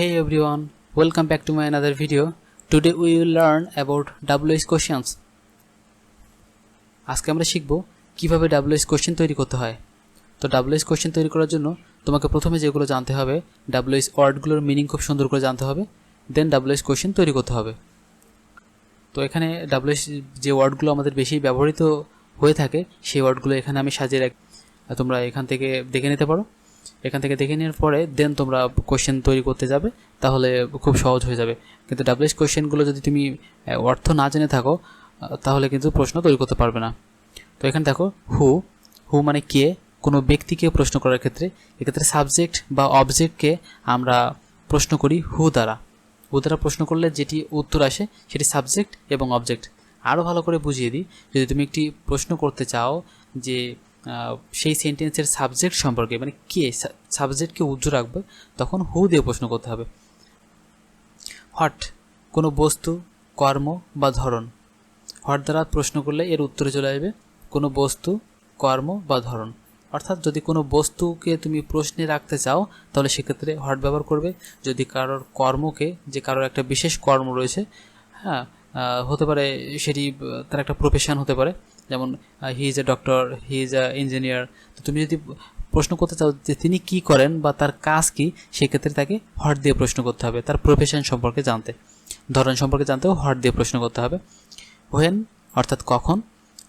Hey everyone, welcome back to my another video. Today we will learn about WH questions. আজকে আমরা শিখব কীভাবে WH question তৈরি করতে হয় তো WH কোশ্চেন তৈরি করার জন্য তোমাকে প্রথমে যেগুলো জানতে হবে WH ওয়ার্ডগুলোর মিনিং খুব সুন্দর করে জানতে হবে দেন WH কোশ্চেন তৈরি করতে হবে তো এখানে WH যে ওয়ার্ডগুলো আমাদের বেশি ব্যবহৃত হয়ে থাকে সেই ওয়ার্ডগুলো এখানে আমি সাজিয়ে রাখ তোমরা এখান থেকে দেখে নিতে পারো এখান থেকে দেখে নেওয়ার পরে দেন তোমরা কোশ্চেন তৈরি করতে যাবে, তাহলে খুব সহজ হয়ে যাবে। কিন্তু ডাব্লিউএস কোশ্চেনগুলো যদি তুমি অর্থ না জেনে থাকো তাহলে কিন্তু প্রশ্ন তৈরি করতে পারবে না। তো এখানে দেখো হু হু মানে কে, কোনো ব্যক্তিকে প্রশ্ন করার ক্ষেত্রে, এক্ষেত্রে সাবজেক্ট বা অবজেক্টকে আমরা প্রশ্ন করি হু দ্বারা। হু দ্বারা প্রশ্ন করলে যেটি উত্তর আসে, সেটি সাবজেক্ট এবং অবজেক্ট আরও ভালো করে বুঝিয়ে দিই, যদি তুমি একটি প্রশ্ন করতে চাও যে সেই সেন্টেন্সের সাবজেক্ট সম্পর্কে মানে কে সাবজেক্টকে উজ্জ্ব রাখবে, তখন হু দিয়ে প্রশ্ন করতে হবে। হট কোনো বস্তু, কর্ম বা ধরন। হট দ্বারা প্রশ্ন করলে এর উত্তরে চলে আসবে? কোনো বস্তু, কর্ম বা ধরন। অর্থাৎ যদি কোনো বস্তুকে তুমি প্রশ্নে রাখতে চাও, তাহলে সেক্ষেত্রে হট ব্যবহার করবে? যদি কারোর কর্মকে, যে কারোর একটা বিশেষ কর্ম রয়েছে হ্যাঁ হতে পারে, সেটি, তার একটা প্রফেশন হতে পারে। যেমন he is a doctor he is a engineer তো তুমি যদি প্রশ্ন করতে চাও যে তিনি কি করেন বা তার কাজ কি, সেক্ষেত্রে তাকে হট দিয়ে প্রশ্ন করতে হবে, তার প্রফেশন সম্পর্কে জানতে। ধরন সম্পর্কে জানতেও হট দিয়ে প্রশ্ন করতে হবে। হোয়েন অর্থাৎ কখন,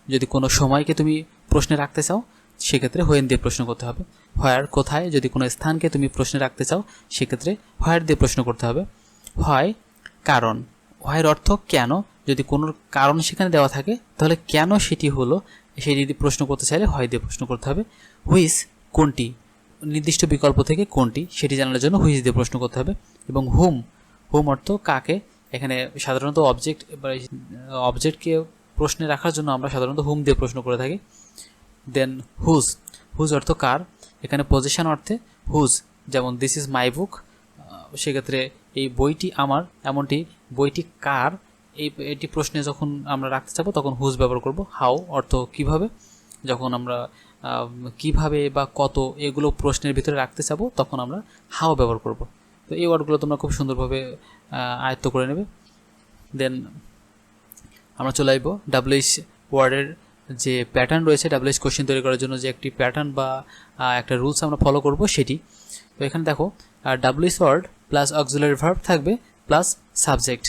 যদি কোনো সময়কে তুমি প্রশ্নে রাখতে চাও, সেক্ষেত্রে হোয়েন দিয়ে প্রশ্ন করতে হবে। হোয়ার কোথায়, যদি কোনো স্থানকে তুমি প্রশ্নে রাখতে চাও, সেক্ষেত্রে হোয়ার দিয়ে প্রশ্ন করতে হবে। হয় কারণ। হোয়ের অর্থ কেন? যদি কোনো কারণ সেখানে দেওয়া থাকে, তাহলে কেন সেটি হলো? সেটি যদি প্রশ্ন করতে চাইলে হয় দিয়ে প্রশ্ন করতে হবে, হুইস কোনটি? নির্দিষ্ট বিকল্প থেকে কোনটি? সেটি জানার জন্য হুইস দিয়ে প্রশ্ন করতে হবে। এবং হুম হুম অর্থ কাকে? এখানে সাধারণত অবজেক্ট অবজেক্টকে প্রশ্নে রাখার জন্য আমরা সাধারণত হুম দিয়ে প্রশ্ন করে থাকি। দেন হুজ হুজ অর্থ কার? এখানে পজিশন অর্থে হুজ যেমন দিস ইজ মাই বুক সেক্ষেত্রে এই বইটি আমার, এমনটি বইটি কার? এই, এটি প্রশ্নে যখন আমরা রাখতে চাবো, তখন হুজ ব্যবহার করব হাউ অর্থ কীভাবে? যখন আমরা কীভাবে বা কত এগুলো প্রশ্নের ভিতরে রাখতে চাবো, তখন আমরা হাও ব্যবহার করব। তো এই ওয়ার্ডগুলো তোমরা খুব সুন্দরভাবে আয়ত্ত করে নেবে। দেন আমরা চলে আসব ডাব্লিউএইচ ওয়ার্ডের যে প্যাটার্ন রয়েছে ডাব্লিউএইচ কোশ্চেন তৈরি করার জন্য যে একটি প্যাটার্ন বা একটা রুলস আমরা ফলো করব, সেটি। তো এখানে দেখো WH word plus auxiliary verb থাকবে প্লাস সাবজেক্ট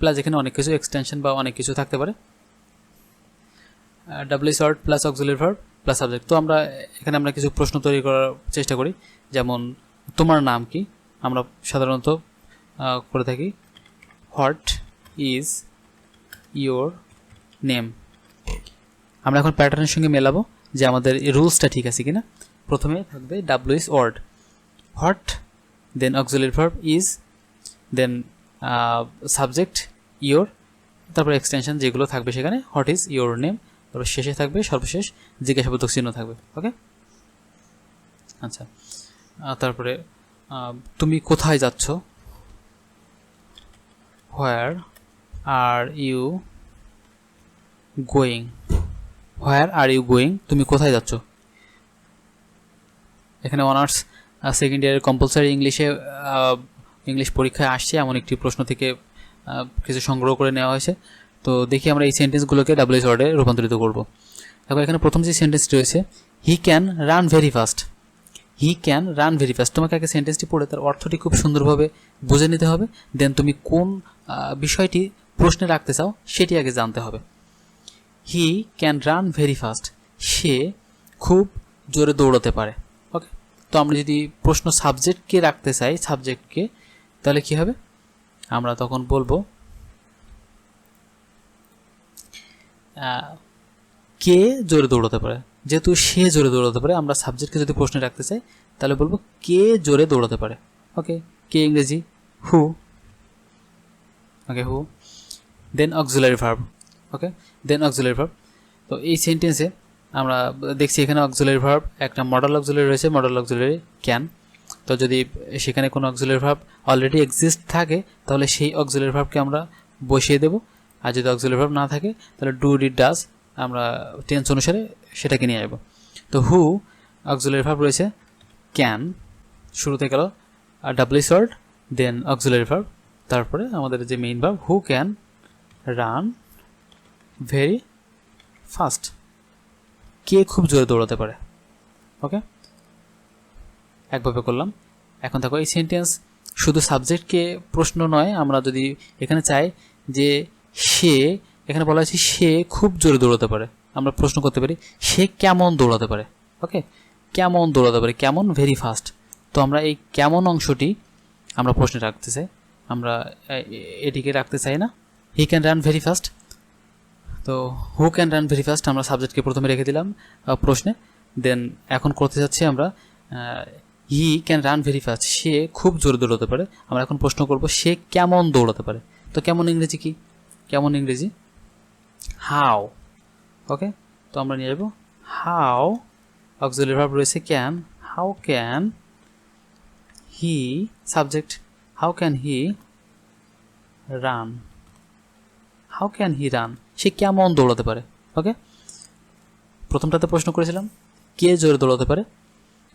প্লাস এখানে অনেক কিছু এক্সটেনশন বা অনেক কিছু থাকতে পারে। WH word plus auxiliary verb plus subject তো আমরা এখানে আমরা কিছু প্রশ্ন তৈরি করার চেষ্টা করি। যেমন, তোমার নাম কি? আমরা সাধারণত করে থাকি, হোয়াট ইজ ইয়োর নেম? আমরা এখন প্যাটার্নের সঙ্গে মেলাবো যে আমাদের রুলসটা ঠিক আছে কিনা। প্রথমে থাকবে W word what then auxiliary verb is then subject your তারপর এক্সটেনশন যেগুলো থাকবে সেখানে হোয়াট ইজ ইয়োর নেম তারপর শেষে থাকবে, সর্বশেষ জিজ্ঞাসাবোধক চিহ্ন থাকবে ওকে আচ্ছা তারপরে তুমি কোথায় যাচ্ছ? Where are you going where are you going তুমি কোথায় যাচ্ছ? এখানে অনার্স সেকেন্ড ইয়ারের কম্পালসারি ইংলিশে ইংলিশ পরীক্ষায় আসছে, এমন একটি প্রশ্ন থেকে কিছু সংগ্রহ করে নেওয়া হয়েছে। তো দেখি আমরা এই সেন্টেন্সগুলোকে ডাব্লিউএস ওয়ার্ডে রূপান্তরিত করব। দেখো, এখানে প্রথম যে সেন্টেন্সটি রয়েছে he can run very fast he can run very fast তোমাকে আগে সেন্টেন্সটি পড়ে, তার অর্থটি খুব সুন্দরভাবে বুঝে নিতে হবে। দেন তুমি কোন বিষয়টি প্রশ্নে রাখতে চাও, সেটি আগে জানতে হবে। He can run very fast সে খুব জোরে দৌড়াতে পারে। তো আমরা যদি প্রশ্ন সাবজেক্টকে রাখতে চাই সাবজেক্টকে তাহলে কি হবে? আমরা তখন বলব কে জোরে দৌড়াতে পারে? যেহেতু সে জোরে দৌড়াতে পারে, আমরা সাবজেক্টকে যদি প্রশ্নে রাখতে চাই, তাহলে বলব, কে জোরে দৌড়াতে পারে? ওকে কে ইংরেজি? Who okay who then auxiliary verb okay then auxiliary verb তো এই সেন্টেন্সে আমরা দেখছি এখানে অক্সিলারি ভার্ব একটা মডেল অক্সিলারি রয়েছে মডেল অক্সিলারি ক্যান তো যদি সেখানে কোনো অক্সিলারি ভার্ব অলরেডি এক্সিস্ট থাকে, তাহলে সেই অক্সিলারি ভার্বকে আমরা বসিয়ে দেবো। আর যদি অক্সিলারি ভার্ব না থাকে, তাহলে ডু ডিড ডাজ আমরা টেন্স অনুসারে সেটাকে নিয়ে আসব তো হু অক্সিলারি ভার্ব রয়েছে? ক্যান শুরুতে গেল আর WH word then auxiliary verb তারপরে আমাদের যে main verb who can run very fast কে খুব জোরে দৌড়াতে পারে? ওকে একভাবে করলাম। এখন দেখো, এই সেন্টেন্স শুধু সাবজেক্টকে প্রশ্ন নয়, আমরা যদি এখানে চাই যে সে, এখানে বলা হয়েছে সে খুব জোরে দৌড়াতে পারে। আমরা প্রশ্ন করতে পারি, সে কেমন দৌড়াতে পারে? ওকে কেমন দৌড়াতে পারে? কেমন? ভেরি ফাস্ট তো আমরা এই কেমন অংশটি আমরা প্রশ্নে রাখতে চাই। আমরা এটিকে রাখতে চাই না। He can run very fast তো who can run very fast আমরা সাবজেক্টকে প্রথমে রেখে দিলাম প্রশ্নে। দেন এখন করতে যাচ্ছি আমরা he can run very fast সে খুব জোরে দৌড়াতে পারে। আমরা এখন প্রশ্ন করব, সে কেমন দৌড়াতে পারে? তো কেমন ইংরেজি কি? কেমন ইংরেজি? হাও ওকে তো আমরা নিয়ে যাব। হাও অক্সিলারি ভার্ব রয়েছে can how can he subject how can he run how can he run সে কেমন দৌড়াতে পারে? ওকে প্রথমটাতে প্রশ্ন করেছিলাম, কে জোরে দৌড়াতে পারে?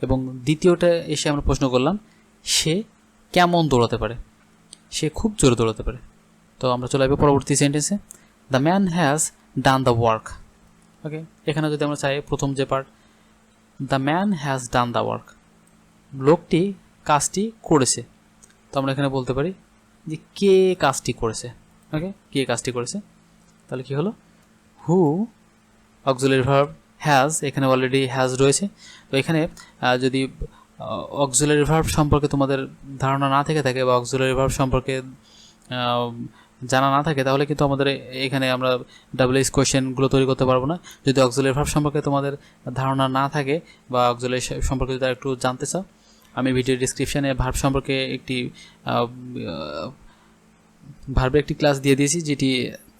এবং দ্বিতীয়টা এসে আমরা প্রশ্ন করলাম, সে কেমন দৌড়াতে পারে? সে খুব জোরে দৌড়াতে পারে। তো আমরা চলে আসব পরবর্তী সেন্টেন্সে the man has done the work okay এখানে যদি আমরা চাই প্রথম যে part the man has done the work লোকটি কাজটি করেছে। তো আমরা এখানে বলতে পারি যে কে কাজটি করেছে? ওকে কে কাজটি করেছে? তাহলে কি হলো? হু অক্সিলারি ভার্ব হ্যাজ এখানে অলরেডি হ্যাজ রয়েছে। তো এখানে যদি অক্সিলারি ভার্ব সম্পর্কে তোমাদের ধারণা না থেকে থাকে বা অক্সিলারি ভার্ব সম্পর্কে জানা না থাকে, তাহলে কিন্তু আমাদের এখানে আমরা ডাবল এস কোয়েশ্চেনগুলো তৈরি করতে পারব না। যদি অক্সিলারি ভার্ব সম্পর্কে তোমাদের ধারণা না থাকে বা অক্সিলারি সম্পর্কে যদি একটু জানতে চাও, আমি ভিডিও ডিসক্রিপশানে ভার্ব সম্পর্কে একটি ভার্বের একটি ক্লাস দিয়ে দিয়েছি, যেটি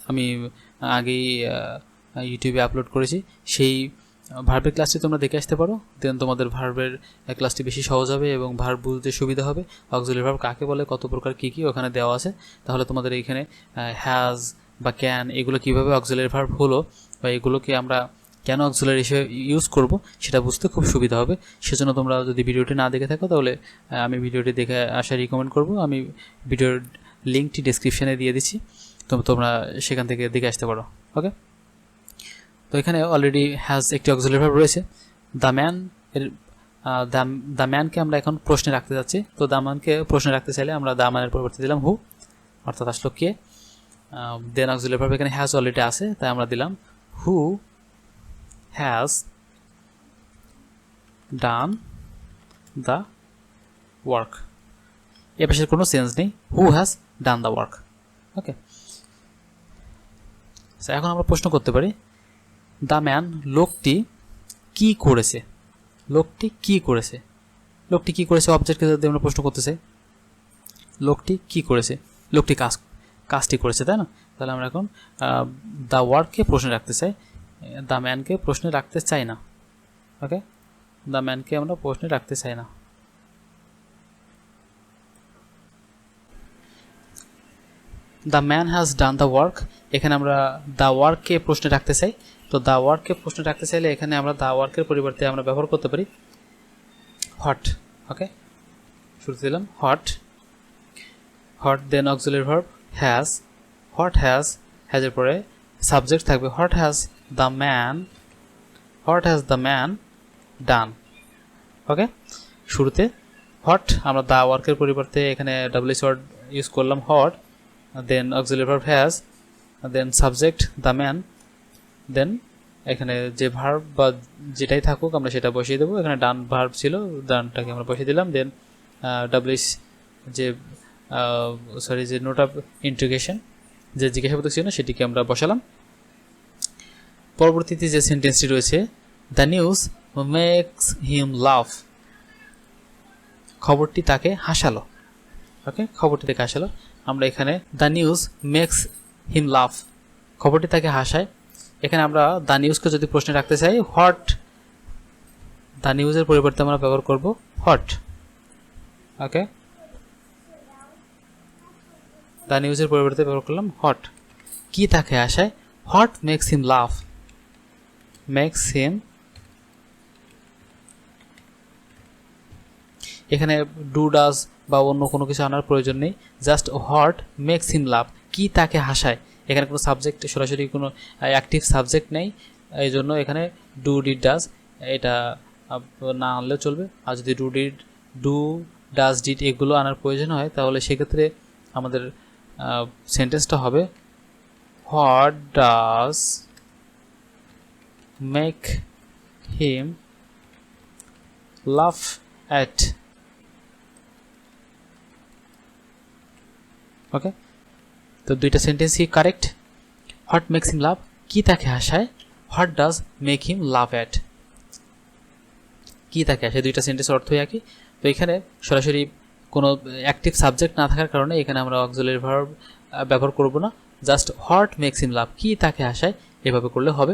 আমি আগেই ইউটিউবে আপলোড করেছি। সেই ভার্বের ক্লাসটি তোমরা দেখে আসতে পারো। দেন তোমাদের ভার্বের ক্লাসটি বেশি সহজ হবে এবং ভার্ব বুঝতে সুবিধা হবে। অক্সিলারি ভার্ব কাকে বলে, কত প্রকার, কী কী ওখানে দেওয়া আছে। তাহলে তোমাদের এইখানে হ্যাজ বা ক্যান এগুলো কীভাবে অক্সিলারি ভার্ব হলো বা এগুলোকে আমরা কেন অক্সিলারি হিসেবে ইউজ করব, সেটা বুঝতে খুব সুবিধা হবে। সেজন্য তোমরা যদি ভিডিওটি না দেখে থাকো, তাহলে আমি ভিডিওটি দেখে আসা রিকমেন্ড করব। আমি ভিডিওর লিঙ্কটি ডিসক্রিপশানে দিয়ে দিচ্ছি। তোমরা সেখান থেকে দেখে আসতে পারো ওকে তো এখানে অলরেডি হ্যাজ একটি অক্সিলারি ভার্ব রয়েছে। দ্য ম্যান এর দ্য ম্যানকে আমরা এখন প্রশ্নে রাখতে যাচ্ছি। তো দ্য ম্যানকে প্রশ্নে রাখতে চাইলে আমরা দ্য ম্যানের পরিবর্তে দিলাম হু অর্থাৎ আসলো কে। দেন অক্সিলারি ভার্ব এখানে হ্যাজ অলরেডি আছে, তাই আমরা দিলাম who has done the work এ পাশের কোনো সেন্স নেই। Who has done the work okay এখন আমরা প্রশ্ন করতে পারি। দ্য ম্যান লোকটি কি করেছে? লোকটি কি করেছে? লোকটি কি করেছে অবজেক্টকে যদি আমরা প্রশ্ন করতে চাই? লোকটি কি করেছে? লোকটি কাজ, কাজটি করেছে, তাই না? তাহলে আমরা এখন দ্য ওয়ার্ককে প্রশ্নে রাখতে চাই। দ্য ম্যানকে প্রশ্নে রাখতে চাই না। ওকে দ্য ম্যানকে আমরা প্রশ্নে রাখতে চাই না। The man has done the work এখানে আমরা দ্য ওয়ার্ককে প্রশ্নে রাখতে চাই। তো দ্য ওয়ার্ককে প্রশ্নে রাখতে চাইলে এখানে আমরা দ্য ওয়ার্কের পরিবর্তে আমরা ব্যবহার করতে পারি হট ওকে শুরুতে দিলাম what what then auxiliary verb has what has হ্যাজের পরে সাবজেক্ট থাকবে what has the man what has the man done okay শুরুতে হট আমরা দ্য ওয়ার্কের পরিবর্তে এখানে ডাব্লিউস ওয়ার্ড ইউজ করলাম what then auxiliary verb has then subject the man then এখানে যে ভার্ব বা যেটাই থাকুক আমরা সেটা বসিয়ে দেবো। এখানে ডান ভার্ব ছিল ডানটাকে আমরা বসিয়ে দিলাম। দেন ডাব্লিউস যে সরি যে নোট অফ ইন্ট্রিগেশন যে জিজ্ঞাসাবাদ ছিল সেটিকে আমরা বসালাম। পরবর্তীতে যে সেন্টেন্সটি রয়েছে the news makes him laugh খবরটি তাকে হাসালো। ওকে খবরটি তাকে হাসালো। আমরা এখানে the news makes him laugh খবরটি তাকে হাসায়। এখানে আমরা দ্য নিউজকে যদি প্রশ্নে রাখতে চাই, হোয়াট? দ্য নিউজের পরিবর্তে আমরা ব্যবহার করব হোয়াট? ওকে। দ্য নিউজের পরিবর্তে ব্যবহার করলাম হট কি তাকে হাসায়? What makes him laugh makes him এখানে ডু ডাজ বা অন্য কোনো কিছু আনার প্রয়োজন নেই। Just what makes him laugh কী তাকে হাসায়? এখানে কোনো সাবজেক্ট সরাসরি কোনো অ্যাক্টিভ সাবজেক্ট নেই। এই জন্য এখানে ডু ডিড ডাজ এটা না আনলেও চলবে। আর যদি do did do does did এগুলো আনার প্রয়োজন হয়, তাহলে সেক্ষেত্রে আমাদের সেন্টেন্সটা হবে what does make him laugh at okay তো দুইটা সেন্টেন্সই correct what makes him laugh কি তাকে হাসায়? What does make him laugh at কি তাকে হাসায়? দুইটা সেন্টেন্স অর্থই একই। তো এখানে সরাসরি কোনো অ্যাক্টিভ সাবজেক্ট না থাকার কারণে এখানে আমরা অক্সিলারি ভার্ব ব্যবহার করব না। Just what makes him laugh কি তাকে হাসায়? এভাবে করলে হবে।